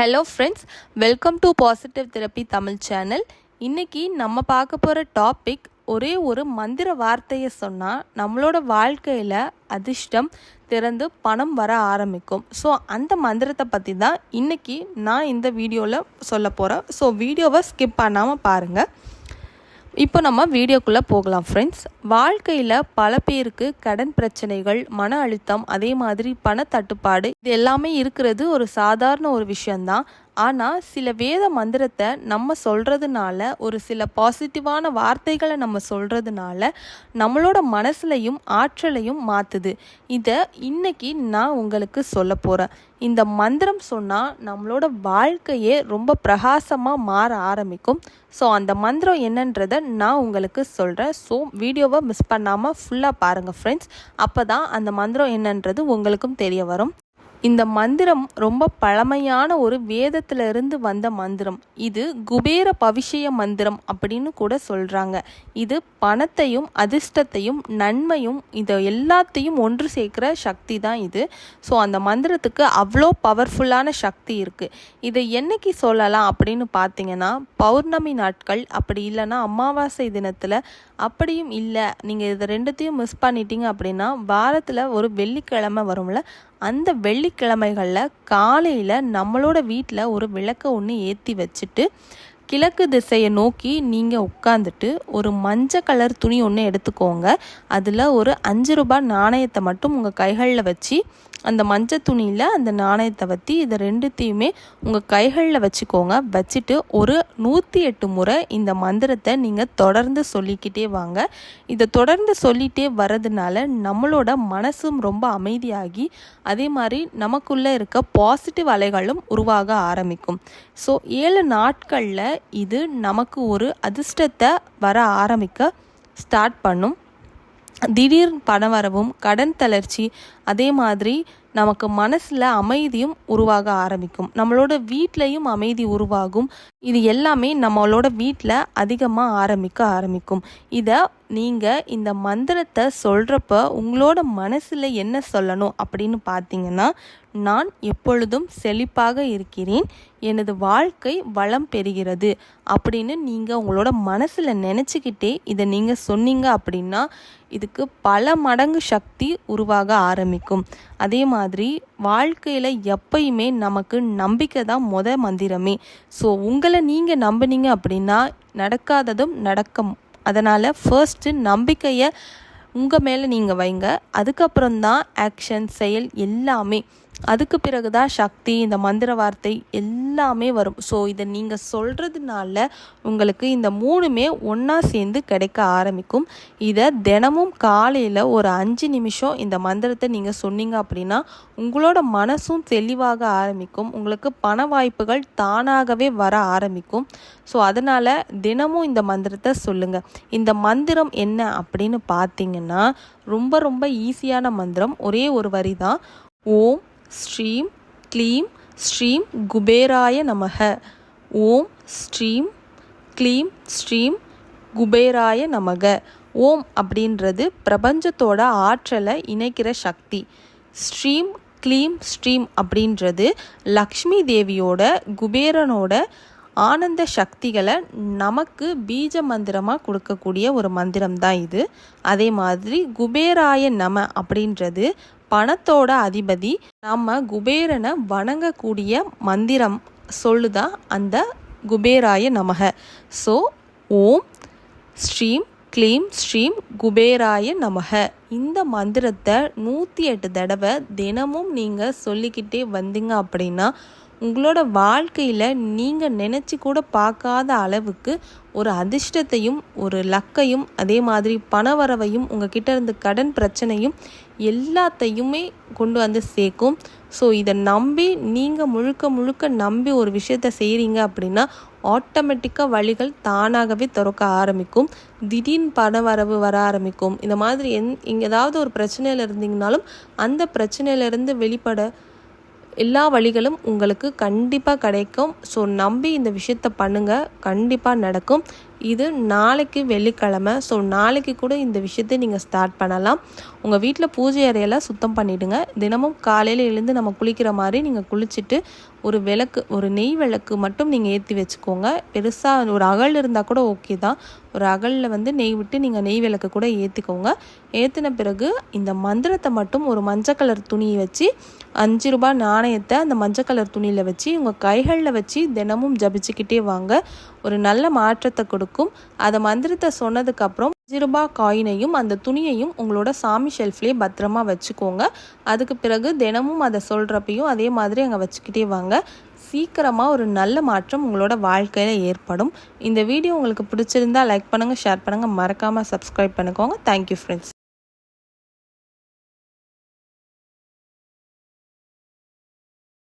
Hello friends welcome to positive therapy Tamil channel இன்றைக்கி நம்ம பார்க்க போகிற டாபிக் ஒரே ஒரு மந்திர வார்த்தையை சொன்னால் நம்மளோட வாழ்க்கையில் அதிர்ஷ்டம் திறந்து பணம் வர ஆரம்பிக்கும். ஸோ அந்த மந்திரத்தை பற்றி தான் இன்றைக்கி நான் இந்த வீடியோவில் சொல்ல போகிறேன் ஸோ வீடியோவை ஸ்கிப் பண்ணாமல் பாருங்கள் இப்போ நம்ம வீடியோக்குள்ளே போகலாம் ஃப்ரெண்ட்ஸ் வாழ்க்கையில் பல பேருக்கு கடன் பிரச்சனைகள் மன அழுத்தம் அதே மாதிரி பணத்தட்டுப்பாடு இது எல்லாமே இருக்கிறது ஒரு சாதாரண ஒரு விஷயந்தான் ஆனால் சில வேத மந்திரத்தை நம்ம சொல்கிறதுனால ஒரு சில பாசிட்டிவான வார்த்தைகளை நம்ம சொல்கிறதுனால நம்மளோட மனசுலையும் ஆற்றலையும் மாற்றுது இதை இன்னைக்கு நான் உங்களுக்கு சொல்ல போகிறேன் இந்த மந்திரம் சொன்னால் நம்மளோட வாழ்க்கையே ரொம்ப பிரகாசமாக மாற ஆரம்பிக்கும். ஸோ அந்த மந்திரம் என்னன்றதை நான் உங்களுக்கு சொல்கிறேன் ஸோ வீடியோவை மிஸ் பண்ணாமல் ஃபுல்லாக பாருங்கள் ஃப்ரெண்ட்ஸ் அப்போ தான் அந்த மந்திரம் என்னன்றது உங்களுக்கும் தெரிய வரும். இந்த மந்திரம் ரொம்ப பழமையான ஒரு வேதத்திலிருந்து வந்த மந்திரம். இது குபேர பவிஷய மந்திரம் அப்படின்னு கூட சொல்கிறாங்க இது பணத்தையும் அதிர்ஷ்டத்தையும் நன்மையும் இதை எல்லாத்தையும் ஒன்று சேர்க்குற சக்தி தான் இது. ஸோ அந்த மந்திரத்துக்கு அவ்வளோ பவர்ஃபுல்லான சக்தி இருக்குது இதை என்னைக்கு சொல்லலாம் அப்படின்னு பார்த்தீங்கன்னா பௌர்ணமி நாட்கள் அப்படி இல்லைன்னா அமாவாசை தினத்தில் அப்படியும் இல்லை. நீங்கள் இதை ரெண்டுத்தையும் மிஸ் பண்ணிட்டீங்க அப்படின்னா வாரத்தில் ஒரு வெள்ளிக்கிழமை வரும்ல அந்த வெள்ளிக்கிழமைகளில் காலையில் நம்மளோட வீட்டில் ஒரு விளக்கை ஒன்று ஏற்றி வச்சுட்டு கிழக்கு திசையை நோக்கி நீங்கள் உட்காந்துட்டு ஒரு மஞ்சள் கலர் துணி ஒன்று எடுத்துக்கோங்க. அதில் ஒரு அஞ்சு ரூபாய் நாணயத்தை மட்டும் உங்கள் கைகளில் வச்சு அந்த மஞ்சள் துணியில் அந்த நாணயத்தை வற்றி இதை ரெண்டுத்தையுமே உங்கள் கைகளில் வச்சுக்கோங்க. வச்சுட்டு ஒரு நூற்றி எட்டு முறை இந்த மந்திரத்தை நீங்கள் தொடர்ந்து சொல்லிக்கிட்டே வாங்க. இதை தொடர்ந்து சொல்லிகிட்டே வர்றதுனால நம்மளோட மனசும் ரொம்ப அமைதியாகி அதே மாதிரி நமக்குள்ளே இருக்க பாசிட்டிவ் அலைகளும் உருவாக ஆரம்பிக்கும். ஸோ ஏழு நாட்களில் இது நமக்கு ஒரு அதிர்ஷ்டத்தை வர ஆரம்பிக்க ஸ்டார்ட் பண்ணும். திடீர் பணவரவும் கடன் தளர்ச்சி அதே மாதிரி நமக்கு மனசில் அமைதியும் உருவாக ஆரம்பிக்கும். நம்மளோட வீட்லேயும் அமைதி உருவாகும். இது எல்லாமே நம்மளோட வீட்டில் அதிகமாக ஆரம்பிக்க ஆரம்பிக்கும். இதை நீங்கள் இந்த மந்திரத்தை சொல்கிறப்ப உங்களோட மனசில் என்ன சொல்லணும் அப்படின்னு பார்த்தீங்கன்னா நான் எப்பொழுதும் செழிப்பாக இருக்கிறேன் எனது வாழ்க்கை வளம் பெறுகிறது அப்படின்னு நீங்கள் உங்களோட மனசில் நினச்சிக்கிட்டே இதை நீங்கள் சொன்னீங்க அப்படின்னா இதுக்கு பல மடங்கு சக்தி உருவாக ஆரம்பிக்கும். அதே மாதிரி வாழ்க்கையில் எப்பயுமே நமக்கு நம்பிக்கை தான் முத மந்திரமே. ஸோ உங்கள் நீங்கள் நம்பினீங்க அப்படின்னா நடக்காததும் நடக்கும். அதனால் ஃபர்ஸ்ட்டு நம்பிக்கையை உங்கள் மேலே நீங்கள் வைங்க. அதுக்கப்புறம் தான் ஆக்ஷன் செயல் எல்லாமே. அதுக்கு பிறகு தான் சக்தி இந்த மந்திர வார்த்தை எல்லாமே வரும். ஸோ இதை நீங்கள் சொல்கிறதுனால உங்களுக்கு இந்த மூணுமே ஒன்றா சேர்ந்து கிடைக்க ஆரம்பிக்கும். இதை தினமும் காலையில் ஒரு அஞ்சு நிமிஷம் இந்த மந்திரத்தை நீங்கள் சொன்னீங்க அப்படின்னா உங்களோட மனசும் தெளிவாக ஆரம்பிக்கும். உங்களுக்கு பண வாய்ப்புகள் தானாகவே வர ஆரம்பிக்கும். ஸோ அதனால் தினமும் இந்த மந்திரத்தை சொல்லுங்கள் இந்த மந்திரம் என்ன அப்படின்னு பார்த்தீங்கன்னா ரொம்ப ரொம்ப ஈஸியான மந்திரம். ஒரே ஒரு வரி தான் ஓம் ஸ்ரீம் க்ளீம் ஸ்ரீம் குபேராய நமக. ஓம் ஸ்ரீம் க்ளீம் ஸ்ரீம் குபேராய நமக. ஓம் அப்படின்றது பிரபஞ்சத்தோட ஆற்றலை இணைக்கிற சக்தி. ஸ்ரீம் க்ளீம் ஸ்ரீம் அப்படின்றது லக்ஷ்மி தேவியோட குபேரனோட ஆனந்த சக்திகளை நமக்கு பீஜ மந்திரமாக கொடுக்கக்கூடிய ஒரு மந்திரம் தான் இது. அதே மாதிரி குபேராய நம அப்படின்றது பணத்தோட அதிபதி. நம்ம குபேரனை வணங்கக்கூடிய மந்திரம் சொல்லுதான் அந்த குபேராய நமக. ஸோ ஓம் ஸ்ரீம் க்ளீம் ஸ்ரீம் குபேராய நமக. இந்த மந்திரத்தை நூற்றி எட்டு தடவை தினமும் நீங்கள் சொல்லிக்கிட்டே வந்தீங்க அப்படின்னா உங்களோட வாழ்க்கையில் நீங்கள் நினச்சி கூட பார்க்காத அளவுக்கு ஒரு அதிர்ஷ்டத்தையும் ஒரு லக்கையும் அதே மாதிரி பணவரவையும் உங்கள் கிட்ட இருந்து கடன் பிரச்சனையும் எல்லாத்தையுமே கொண்டு வந்து சேர்க்கும். ஸோ இதை நம்பி நீங்கள் முழுக்க முழுக்க நம்பி ஒரு விஷயத்த செய்கிறீங்க அப்படின்னா ஆட்டோமேட்டிக்காக வழிகள் தானாகவே திறக்க ஆரம்பிக்கும். திடீர்னு பண வரவு வர ஆரம்பிக்கும். இந்த மாதிரி எந் இங்கே ஏதாவது ஒரு பிரச்சனையில் இருந்தீங்கனாலும் அந்த பிரச்சனையிலேருந்து வெளிப்பட எல்லா வழிகளும் உங்களுக்கு கண்டிப்பாக கிடைக்கும். ஸோ நம்பி இந்த விஷயத்த பண்ணுங்கள் கண்டிப்பாக நடக்கும். இது நாளைக்கு வெள்ளிக்கிழமை. ஸோ நாளைக்கு கூட இந்த விஷயத்தை நீங்கள் ஸ்டார்ட் பண்ணலாம். உங்கள் வீட்டில் பூஜை அறையெல்லாம் சுத்தம் பண்ணிவிடுங்க தினமும் காலையில் எழுந்து நம்ம குளிக்கிற மாதிரி நீங்கள் குளிச்சுட்டு ஒரு விளக்கு ஒரு நெய் விளக்கு மட்டும் நீங்கள் ஏற்றி வச்சுக்கோங்க. பெருசாக ஒரு அகல் இருந்தால் கூட ஓகே தான். ஒரு அகலில் வந்து நெய் விட்டு நீங்கள் நெய் விளக்கு கூட ஏற்றிக்கோங்க ஏற்றின பிறகு இந்த மந்திரத்தை மட்டும் ஒரு மஞ்சள் கலர் துணியை வச்சு அஞ்சு ரூபாய் நாணயத்தை அந்த மஞ்சள் கலர் துணியில் வச்சு உங்கள் கைகளில் வச்சு தினமும் ஜபிச்சுக்கிட்டே வாங்க. ஒரு நல்ல மாற்றத்தை கொடுக்கும். அதை மந்திரத்தை சொன்னதுக்கப்புறம் அஞ்சு ரூபாய் காயினையும் அந்த துணியையும் உங்களோட சாமி ஷெல்ஃப்லேயே பத்திரமா வச்சுக்கோங்க. அதுக்கு பிறகு தினமும் அதை சொல்கிறப்பையும் அதே மாதிரி அங்கே வச்சுக்கிட்டே வாங்க. சீக்கிரமாக ஒரு நல்ல மாற்றம் உங்களோட வாழ்க்கையில் ஏற்படும். இந்த வீடியோ உங்களுக்கு பிடிச்சிருந்தா லைக் பண்ணுங்கள் ஷேர் பண்ணுங்கள் மறக்காமல் சப்ஸ்கிரைப் பண்ணிக்கோங்க. Thank you friends